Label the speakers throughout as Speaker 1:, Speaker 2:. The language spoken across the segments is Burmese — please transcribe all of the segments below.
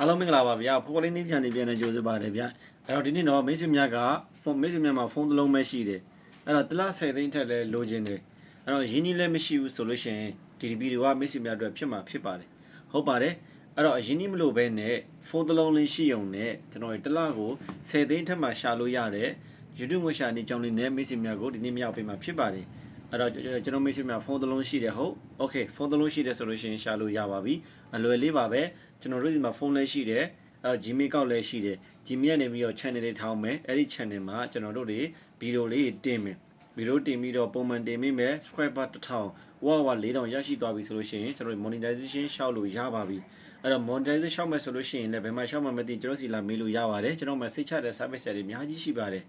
Speaker 1: အားလုံးမင်္ဂလာပါဗျာဖိုးကလေးနေပြန်နေပြန်နေကြိုးစားပါတယ်ဗျာအဲ့တော့ဒီနေ့တော့မိတ်ဆွေများကဖုန်းမိတ်ဆွေများမှာဖုန်းတစ်လုံးပဲရှိတယ်အဲ့တော့တစ်လား10သိန်းထက်လဲလိုချင်တယ်အဲ့တော့ရင်းနှီးလည်းမရှိဘူးဆိုလို့ရှိရင် DDB တွေကမိတ်ဆွေများအတွက်ဖြစ်မှာဖြစ်ပါတယ်ဟုတ်ပါတယ်အဲ့တော့အရင်ကြီးမလို့ပဲနဲ့ဖုန်းတစ်လုံးလေးရှိုံနဲ့ကျွန်တော်တို့တစ်လားကို10သိန်းထက်မှရှာလို့ရတယ် YouTube ငွေရှာနေကြောင်းလေးနဲ့မိတ်ဆွေများကိုဒီနေ့မရောက်ပေးမှာဖြစ်ပါတယ် အဲ့တော့ကျွန်တော်မိတ်ဆွေများဖုန်းတစ်လုံးရှိတယ်ဟုတ် Okay ဖုန်းတစ်လုံးရှိတယ်ဆိုလို့ရှိရင်ရှာလို့ရပါပြီအလွယ်လေးပါပဲကျွန်တော်တို့ဒီမှာဖုန်းလည်းရှိတယ်အဲ Gmail ကောက်လည်းရှိတယ် Gmail ကနေပြီးတော့ channel လေးထောင်းမယ်အဲ့ဒီ channel မှာကျွန်တော်တို့တွေဗီဒီယိုလေးတင်မယ်ဗီဒီယိုတင်ပြီးတော့ပုံမှန်တင်မိမယ် subscriber 1000ဝါဝါ4000ရရှိသွားပြီဆိုလို့ရှိရင်ကျွန်တော်တို့ monetization ရှောက်လို့ရပါပြီအဲ့တော့ monetization ရှောက်မယ်ဆိုလို့ရှိရင်လည်းဘယ်မှာရှောက်မှမသိကျွန်တော်စီလာမေးလို့ရပါတယ်ကျွန်တော်မှစိတ်ချတဲ့ service တွေအများကြီးရှိပါတယ်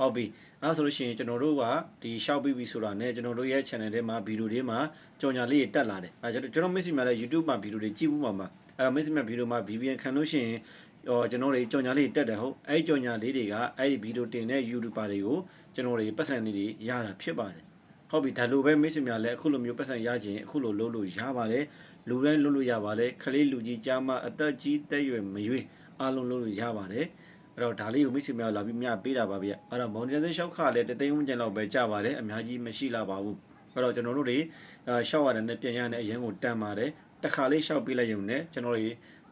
Speaker 1: ဟုတ်ပြီအဲဆိုလို့ရှိရင်ကျွန်တော်တို့ကဒီရှောက်ပြီးပြီဆိုတာနဲ့ကျွန်တော်တို့ရဲ့ channel ထဲမှာဗီဒီယိုတွေမှာကြော်ညာလေးတွေတက်လာတယ်အဲကျွန်တော်ကျွန်တော် miss မှာလည်း YouTube မှာဗီဒီယိုတွေကြည့်ဘူးမှာမှာအဲ့တော့ miss မှာဗီဒီယိုမှာ VPN ခံလို့ရှိရင်ဟောကျွန်တော်တွေကြော်ညာလေးတက်တယ်ဟုတ်အဲ့ဒီကြော်ညာလေးတွေကအဲ့ဒီဗီဒီယိုတင်တဲ့ YouTuber တွေကိုကျွန်တော်တွေပတ်စံလေးတွေရတာဖြစ်ပါတယ်ဟုတ်ပြီဒါလိုပဲ miss များလည်းအခုလိုမျိုးပတ်စံရခြင်းအခုလိုလုပ်လို့ရပါတယ်လူတိုင်းလုပ်လို့ရပါတယ်ခလေးလူကြီးကြားမအသက်ကြီးတက်ရွယ်မရွေးအားလုံးလုပ်လို့ရပါတယ် အဲ့တော့ဒါလေးကိုမိတ်ဆွေများလာပြီးမြပေးတာပါဗျအဲ့တော့ monetization ရှောက်ခလည်းတသိန်းဝန်းကျင်လောက်ပဲကြပါတယ်အများကြီးမရှိလာပါဘူးအဲ့တော့ကျွန်တော်တို့တွေရှောက်ရတယ်နဲ့ပြန်ရတဲ့အရင်ကိုတန်ပါတယ်တစ်ခါလေးရှောက်ပေးလိုက်ရုံနဲ့ကျွန်တော်တွေ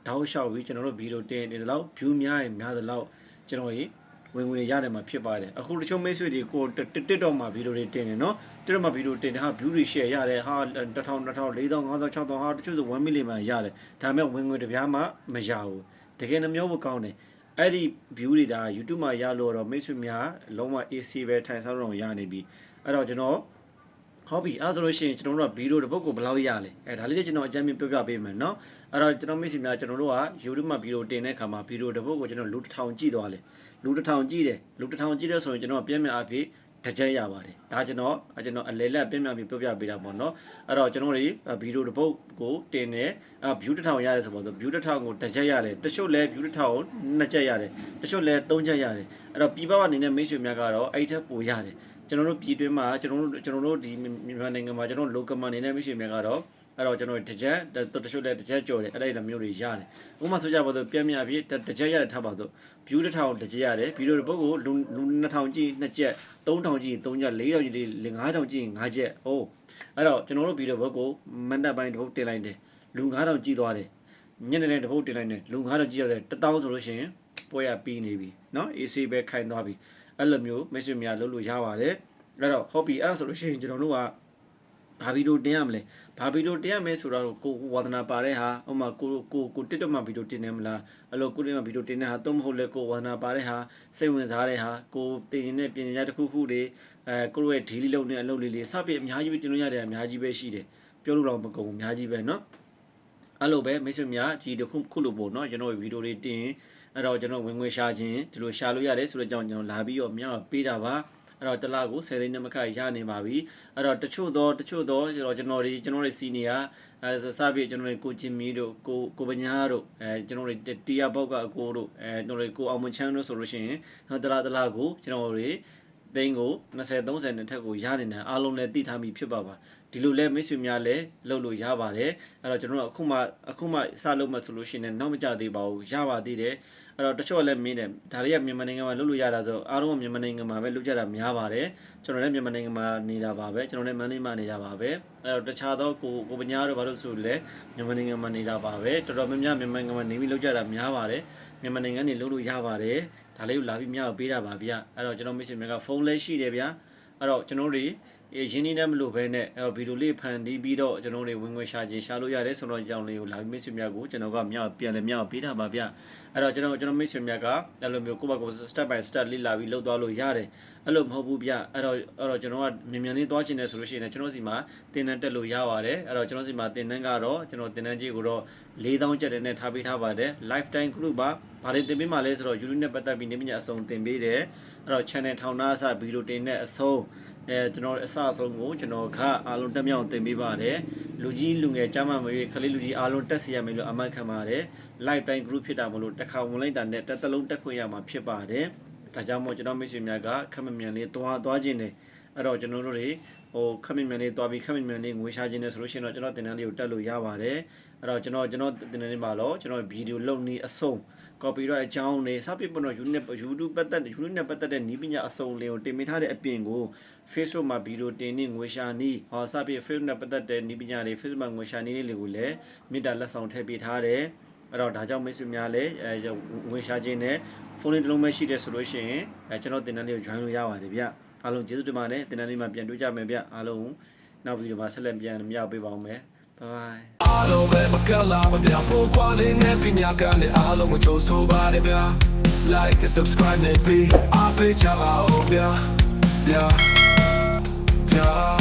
Speaker 1: တောက်ရှောက်ပြီးကျွန်တော်တို့ဗီဒီယိုတင်နေတယ်လို့ view များရင်များသလောက်ကျွန်တော်ကြီးဝင်ဝင်ရတယ်မှာဖြစ်ပါတယ်အခုတချို့မိတ်ဆွေတွေကို TikTok မှာဗီဒီယိုတွေတင်နေနော် TikTok မှာဗီဒီယိုတင်တယ်ဟာ view တွေ share ရတယ်ဟာ1000 2000 4000 5000 6000ဟာတချို့ဆို1 million မှရတယ်ဒါပေမဲ့ဝင်ဝင်တပြားမှမရဘူးတကယ်နှမျိုးမကောင်းတယ် အဲ့ဒီ view တွေဒါ YouTube မှာရလို့တော့မိတ်ဆွေများလုံးဝ AC ပဲထိုင်ဆောင်တော့ရနေပြီအဲ့တော့ကျွန်တော်ဟုတ်ပြီအဲ့ဆိုလို့ရှိရင်ကျွန်တော်တို့ကဗီဒီယိုတစ်ပုဒ်ကိုဘယ်လောက်ရလဲအဲဒါလေးလည်းကျွန်တော်အကြမ်းပြပြောပြပေးမယ်နော်အဲ့တော့ကျွန်တော်မိတ်ဆွေများကျွန်တော်တို့က YouTube မှာဗီဒီယိုတင်တဲ့အခါမှာဗီဒီယိုတစ်ပုဒ်ကိုကျွန်တော်လူတစ်ထောင်ကြည့်သွားလေလူတစ်ထောင်ကြည့်တယ်လူတစ်ထောင်ကြည့်တဲ့ဆိုရင်ကျွန်တော်ပြန်မြန်အဖြစ် တစ်ချက်ရပါတယ်ဒါကျွန်တော်ကျွန်တော်အလေလက်ပြင်းပြပြီးပြောပြပေးတာပေါ့နော်အဲ့တော့ကျွန်တော်တွေဗီဒီယိုတစ်ပုဒ်ကိုတင်တယ် view တစ်ထောင်ရတယ်ဆိုပေါ့ဆို view တစ်ထောင်ကိုတစ်ချက်ရတယ်တချို့လဲ view တစ်ထောင်ကိုနှစ်ချက်ရတယ်တချို့လဲသုံးချက်ရတယ်အဲ့တော့ပြည်ပအနေနဲ့မိတ်ဆွေများကတော့အဲ့ထက်ပိုရတယ်ကျွန်တော်တို့ပြည်တွင်းမှာကျွန်တော်တို့ကျွန်တော်တို့ဒီမြန်မာနိုင်ငံမှာကျွန်တော် local မှာနေတဲ့မိတ်ဆွေများကတော့ အဲ့တော့ကျွန်တော်တစ်ချက်တချို့လဲတစ်ချက်ကြော်တယ်အဲ့ဒီလိုမျိုးတွေရတယ်ဥပမာဆိုကြပါစို့ပြန်ပြန်ပြီးတစ်ချက်ရတယ်ထားပါစို့ view တစ်ထောင်တစ်ချက်ရတယ်ဗီဒီယိုတစ်ပုဒ်ကိုလူလူ2000ကြည့်နှစ်ချက်3000ကြည့်3ချက်4000ကြည့်5000ကြည့်5ချက်ဟုတ်အဲ့တော့ကျွန်တော်တို့ဗီဒီယိုဘက်ကိုမန်တပ်ပိုင်းတစ်ပုဒ်တင်လိုက်တယ်လူ9000ကြည့်သွားတယ်ညနေနဲ့တစ်ပုဒ်တင်လိုက်တယ်လူ9000ကြည့်ရတယ်1000ဆိုလို့ရှိရင်ပွဲရပြီးနေပြီเนาะ AC ပဲခိုင်သွားပြီအဲ့လိုမျိုးမိတ်ဆွေများလုပ်လို့ရပါတယ်အဲ့တော့ hobby အဲ့ဒါဆိုလို့ရှိရင်ကျွန်တော်တို့က ဘာဗီဒီယိုတင်ရမလဲဘာဗီဒီယိုတင်ရမယ်ဆိုတော့ကိုဝါသနာပါတဲ့ဟာဥပမာကိုကိုကို TikTok မှာဗီဒီယိုတင်နေမလားအဲ့လိုကိုတင်မှာဗီဒီယိုတင်တဲ့ဟာသုံးမဟုတ်လဲကိုဝါသနာပါတဲ့ဟာစိတ်ဝင်စားတဲ့ဟာကိုတင်နေတဲ့ပြင်ညာတစ်ခုခုတွေအဲကိုရဲ့ daily လုပ်နေအလုပ်လေးလေးစပြအများကြီးပဲတင်လို့ရတယ်အများကြီးပဲရှိတယ်ပြောလို့တော့မကုန်ဘူးအများကြီးပဲเนาะအဲ့လိုပဲမိတ်ဆွေများဒီတစ်ခုခုလို့ပေါ့เนาะကျွန်တော်ဗီဒီယိုတွေတင်အဲ့တော့ကျွန်တော်ဝင်ငွေရှာခြင်းဒီလိုရှာလို့ရတယ်ဆိုတော့ကြောင့်ကျွန်တော်လာပြီးတော့မြောက်ပေးတာပါ အဲ့တော့တစ်လကို10သိန်းနဲ့မခရနေပါပြီအဲ့တော့တချို့တော့တချို့တော့ကျွန်တော်ကျွန်တော်တွေကျွန်တော်တွေစီနီယာအဲစပြကျွန်တော်တွေကိုချင်းမီတို့ကိုကိုပညာတို့အဲကျွန်တော်တွေတီယာဘောက်ကအကိုတို့အဲကျွန်တော်တွေကိုအောင်မချမ်းတို့ဆိုလို့ရှိရင်တလားတလားကိုကျွန်တော်တွေသိန်းကို20 30နဲ့ထက်ကိုရနေတဲ့အားလုံးလည်းသိထားမိဖြစ်ပါပါ ဒီလိုလဲမိတ်ဆွေများလည်းလုပ်လို့ရပါတယ်အဲ့တော့ကျွန်တော်တို့အခုမှအခုမှစလုပ်မှဆိုလို့ရှိရင်နောက်မကြသေးပါဘူးရပါသေးတယ်အဲ့တော့တချို့လည်းမင်းတယ်ဒါလေးကမြန်မာနိုင်ငံမှာလုပ်လို့ရတာဆိုအားလုံးကမြန်မာနိုင်ငံမှာပဲလုပ်ကြတာများပါတယ်ကျွန်တော်လည်းမြန်မာနိုင်ငံမှာနေတာပါပဲကျွန်တော်လည်းမန္တလေးမှာနေတာပါပဲအဲ့တော့တခြားသောကိုကိုပညာတို့ဘာလို့ဆိုလဲမြန်မာနိုင်ငံမှာနေတာပါပဲတော်တော်များများမြန်မာနိုင်ငံမှာနေပြီးလုပ်ကြတာများပါတယ်မြန်မာနိုင်ငံနေလုပ်လို့ရပါတယ်ဒါလေးကိုလာပြီးများပေးတာပါဗျအဲ့တော့ကျွန်တော်မိတ်ဆွေများကဖုန်းလည်းရှိတယ်ဗျာအဲ့တော့ကျွန်တော်တို့ရင်းနှီးတဲ့မလို့ပဲနဲ့အဲဗီဒီယိုလေးဖန်တီးပြီးတော့ကျွန်တော်တို့ဝင်ငွေရှာခြင်းရှာလို့ရတယ်ဆိုတော့ကြောင်းလေးကိုလာပြီးမိတ်ဆွေများကိုကျွန်တော်ကမြောက်ပြန်လဲမြောက်ပေးတာပါဗျအဲ့တော့ကျွန်တော်ကျွန်တော်မိတ်ဆွေများကအဲ့လိုမျိုးကိုယ့်ဘက်ကို step by step လေးလာပြီးလှုပ်သွားလို့ရတယ်အဲ့လိုမဟုတ်ဘူးဗျအဲ့တော့အဲ့တော့ကျွန်တော်ကမြန်မြန်လေးသွားချင်တယ်ဆိုလို့ရှိရင်ကျွန်တော်စီမှာတင်တန်းတက်လို့ရပါတယ်အဲ့တော့ကျွန်တော်စီမှာတင်တန်းကတော့ကျွန်တော်တင်တန်းကြီးကိုတော့4000ကျပ်တဲ့နဲ့ထားပေးထားပါတယ် lifetime group ပါဘာတွေတင်ပေးမှလဲဆိုတော့ YouTube နဲ့ပတ်သက်ပြီးနေမညာအစုံတင်ပေးတယ်အဲ့တော့ channel ထောင်နာအစဗီဒီယိုတင်တဲ့အဆုံး အဲကျွန်တော်အစအဆုံးကိုကျွန်တော်ကအားလုံးတက်မြောက်တင်ပေးပါတယ်လူကြီးလူငယ်ကြားမှမရွေးခလေးလူကြီးအားလုံးတက်စီရမယ်လို့အမှန်ခံပါတယ် live time group ဖြစ်တာမလို့တစ်ခါဝင်လိုက်တာနဲ့တစ်သလုံးတက်ခွင့်ရမှာဖြစ်ပါတယ်ဒါကြောင့်မို့ကျွန်တော်မိတ်ဆွေများကခက်မမြန်လေးသွားသွားခြင်းတယ်အဲ့တော့ကျွန်တော်တို့တွေ ဟိုခက်မြင်မြန်လေးတွားပြီးခက်မြင်မြန်လေးငွေရှာခြင်းနဲ့ဆိုလို့ရှိရင်တော့ကျွန်တော်တင်တန်းလေးကိုတက်လို့ရပါတယ်အဲ့တော့ကျွန်တော်ကျွန်တော်တင်တန်းလေးပါတော့ကျွန်တော်ဗီဒီယိုလုပ်နေအဆုံး copyright အကြောင်းတွေစပစ်ပေါ်တော့ unit YouTube ပတ်သက် YouTube နဲ့ပတ်သက်တဲ့နည်းပညာအစုံလေးကိုတင်ပေးထားတဲ့အပြင်ကို Facebook မှာဗီဒီယိုတင်နေငွေရှာနည်းဟောစပစ် Facebook နဲ့ပတ်သက်တဲ့နည်းပညာတွေ Facebook မှာငွေရှာနည်းလေးတွေကိုလည်းမေတ္တာလက်ဆောင်ထည့်ပေးထားတယ်အဲ့တော့ဒါကြောင့်မိတ်ဆွေများလည်းအဲငွေရှာခြင်းနဲ့ဖုန်းလေးတစ်လုံးပဲရှိတယ်ဆိုလို့ရှိရင်အဲကျွန်တော်တင်တန်းလေးကို join လို့ရပါတယ်ဗျ အားလုံးကျေးဇူးတင်ပါတယ်တင်တန်းလေးမှာပြန်တွေ့ကြမယ်ဗျအားလုံးနောက်ဗီဒီယိုမှာဆက်လက်ပြန်မြောက်ပေးပါအောင်မယ် bye
Speaker 2: အားလုံးပဲမကလာမပြဖို့ကွာလေးနဲ့ပညာကလည်းအားလုံးကိုကြိုးဆိုပါတယ်ဗျာ like and subscribe နဲ့ပြီးအားပေးချပါဦးဗျာ yeah yeah